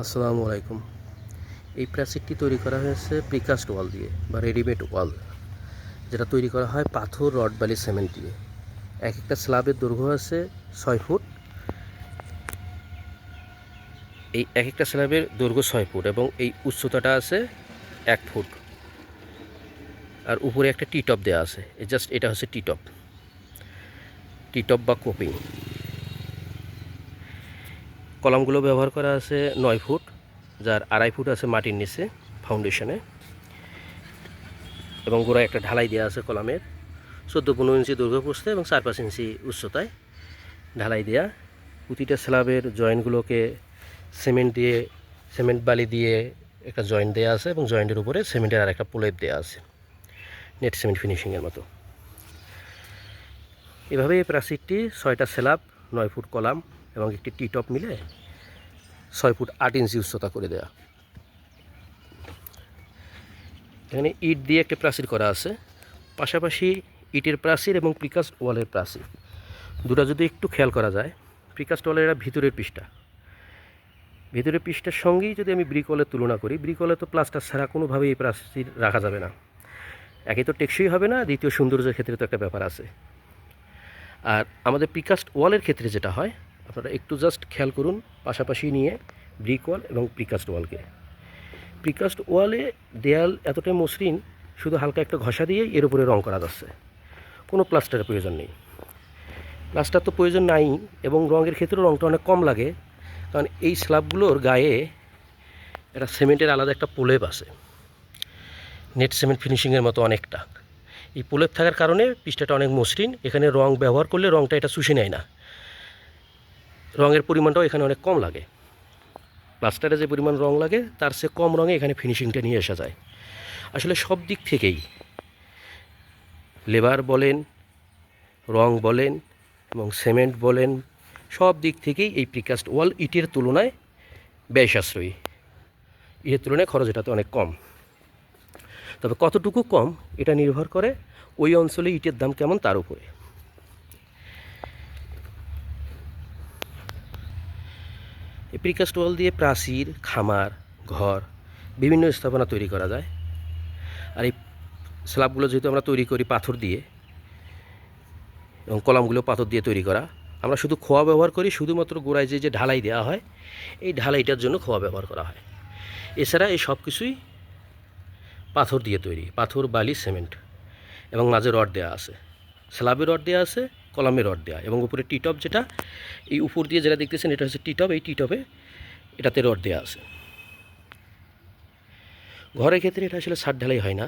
আসসালামু আলাইকুম। এই প্লাস্টিকটি তৈরি করা হয়েছে প্রিকাস্ট ওয়াল দিয়ে বা রেডিমেড ওয়াল যেটা তৈরি করা হয় পাথর, রড, বালি সিমেন্ট দিয়ে। এক একটা স্ল্যাবের দৈর্ঘ্য আছে ছয় ফুট। এই এক একটা স্ল্যাবের দৈর্ঘ্য ছয় ফুট এবং এই উচ্চতাটা আছে এক ফুট। আর উপরে একটা টি টপ দেওয়া আছে জাস্ট এটা হচ্ছে টি টপ টি টপ বা কোপিং কলামগুলো ব্যবহার করা আছে নয় ফুট, যার আড়াই ফুট আছে মাটির নিচে ফাউন্ডেশনে এবং গোড়ায় একটা ঢালাই দেওয়া আছে কলামের। চোদ্দ পনেরো ইঞ্চি দৈর্ঘ্য এবং চার পাঁচ ইঞ্চি উচ্চতায় ঢালাই দেওয়া প্রতিটা স্ল্যাবের জয়েন্টগুলোকে সিমেন্ট দিয়ে, সিমেন্ট বালি দিয়ে একটা জয়েন্ট দেওয়া আছে এবং জয়েন্টের উপরে সিমেন্টের আর একটা প্রলেপ দেওয়া আছে। নেট সিমেন্ট ফিনিশিংয়ের মতো। এভাবে এই ছয়টা স্ল্যাব, নয় ফুট কলাম এবং একটি টি টপ মিলে ছয় ফুট আট ইঞ্চি উচ্চতা করে দেয়া। এখানে ইট দিয়ে একটা প্রাচীর করা আছে। পাশাপাশি ইটের প্রাচীর এবং প্রিকাস্ট ওয়ালের প্রাচীর। দুটা যদি একটু খেয়াল করা যায় প্রিকাস্ট ওয়ালের এরা ভিতরের পৃষ্ঠা। ভিতরের পৃষ্ঠার সঙ্গেই যদি আমি ব্রিক ওয়ালের তুলনা করি ব্রিক ওয়ালে তো প্লাস্টার ছাড়া কোনোভাবেই এই প্রাচীর রাখা যাবে না। একে তো টেকসই হবে না, দ্বিতীয় সৌন্দর্যের ক্ষেত্রে তো একটা ব্যাপার আছে। আর আমাদের প্রিকাস্ট ওয়ালের ক্ষেত্রে যেটা হয় আপনারা একটু জাস্ট খেয়াল করুন, পাশাপাশি নিয়ে ব্রিক ওয়াল এবং প্রিকাস্ট ওয়ালকে প্রিকাস্ট ওয়ালে দেয়াল এতটাই মসৃণ, শুধু হালকা একটা ঘষা দিয়েই এর উপরে রং করা যাচ্ছে। কোনো প্লাস্টারের প্রয়োজন নেই। প্লাস্টার তো প্রয়োজন নাই এবং রঙের ক্ষেত্রেও রঙটা অনেক কম লাগে, কারণ এই স্ল্যাবগুলোর গায়ে একটা সিমেন্টের আলাদা একটা প্রলেপ আছে। নেট সিমেন্ট ফিনিশিংয়ের মতো অনেকটা। এই প্রলেপ থাকার কারণে পিসটাটা অনেক মসৃণ, এখানে রং ব্যবহার করলে রংটা এটা শুষে নেয় না। রঙের পরিমাণটাও এখানে অনেক কম লাগে। প্লাস্টারে যে পরিমাণ রং লাগে, তার চেয়ে কম রঙে এখানে ফিনিশিংটা নিয়ে আসা যায়। আসলে সব দিক থেকেই লেবার বলেন, রং বলেন এবং সিমেন্ট বলেন, সব দিক থেকেই এই প্রিকাস্ট ওয়াল ইটের তুলনায় ব্যয় সাশ্রয়ী ইটের তুলনায় খরচ এটাতে অনেক কম। তবে কতটুকু কম, এটা নির্ভর করে ওই অঞ্চলে ইটের দাম কেমন তার উপরে। প্রিকাস্ট ওয়াল দিয়ে প্রাচীর, খামার, ঘর বিভিন্ন স্থাপনা তৈরি করা যায়। আর এই স্ল্যাবগুলো যেহেতু আমরা তৈরি করি পাথর দিয়ে এবং কলামগুলো পাথর দিয়ে তৈরি করা, আমরা শুধু খোয়া ব্যবহার করি, শুধুমাত্র গোড়ায় যে যে ঢালাই দেওয়া হয়, এই ঢালাইটার জন্য খোয়া ব্যবহার করা হয়। এছাড়া এই সব কিছুই পাথর দিয়ে তৈরি, পাথর, বালি, সিমেন্ট এবং মাঝে রড দেওয়া আছে। স্ল্যাবে রড দেওয়া আছে কলামে রড দেওয়া এবং উপরে টিটপ যেটা, এই উপর দিয়ে যেটা দেখতেছেন, এটা হচ্ছে টিটপ এই টিটপে এটাতে রড দেওয়া আছে। ঘরের ক্ষেত্রে এটা আসলে ছাদ ঢালাই হয় না।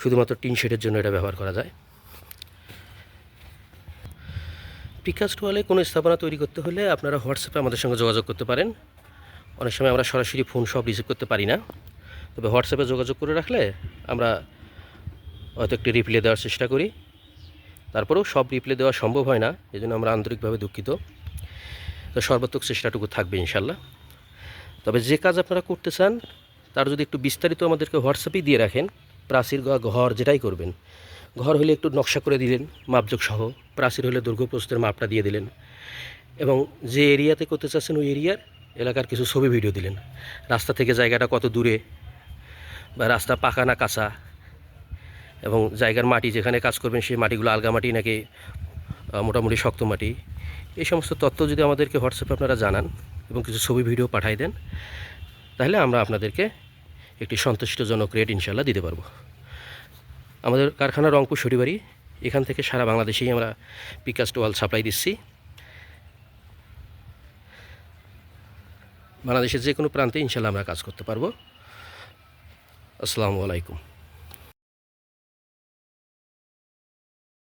শুধুমাত্র টিন শেডের জন্য এটা ব্যবহার করা যায়। প্রিকাস্ট ওয়ালে কোনো স্থাপনা তৈরি করতে হলে আপনারা হোয়াটসঅ্যাপে আমাদের সঙ্গে যোগাযোগ করতে পারেন। অনেক সময় আমরা সরাসরি ফোন সব রিসিভ করতে পারি না। তবে হোয়াটসঅ্যাপে যোগাযোগ করে রাখলে আমরা হয়তো একটি রিপ্লাই দেওয়ার চেষ্টা করি। তারপরেও সব রিপ্লাই দেওয়া সম্ভব হয় না এই জন্য আমরা আন্তরিকভাবে দুঃখিত। তো সর্বাত্মক চেষ্টাটুকু থাকবে ইনশাল্লাহ। তবে যে কাজ আপনারা করতে চান, তার যদি একটু বিস্তারিত আমাদেরকে হোয়াটসঅ্যাপেই দিয়ে রাখেন, প্রাচীর ঘর যেটাই করবেন। ঘর হলে একটু নকশা করে দিলেন মাপযোগ সহ। প্রাচীর হলে দুর্গপ্রস্তের মাপটা দিয়ে দিলেন। এবং যে এরিয়াতে করতে চাচ্ছেন ওই এরিয়ার এলাকার কিছু ছবি ভিডিও দিলেন। রাস্তা থেকে জায়গাটা কত দূরে বা রাস্তা পাকা না কাঁচা এবং জায়গার মাটি, যেখানে কাজ করবেন সেই মাটিগুলো আলগা মাটি নাকি মোটামুটি শক্ত মাটি। এই সমস্ত তথ্য যদি আমাদেরকে হোয়াটসঅ্যাপে আপনারা জানান এবং কিছু ছবি, ভিডিও পাঠাই দেন, তাহলে আমরা আপনাদেরকে একটি সন্তুষ্টজনক রেট ইনশাল্লাহ দিতে পারব। আমাদের কারখানা রংপুর শরিবাড়ি এখান থেকে সারা বাংলাদেশেই আমরা পিকাস্ট ওয়াল সাপ্লাই দিচ্ছি। বাংলাদেশের যে কোনো প্রান্তে ইনশাল্লাহ আমরা কাজ করতে পারব। আসসালামু আলাইকুম।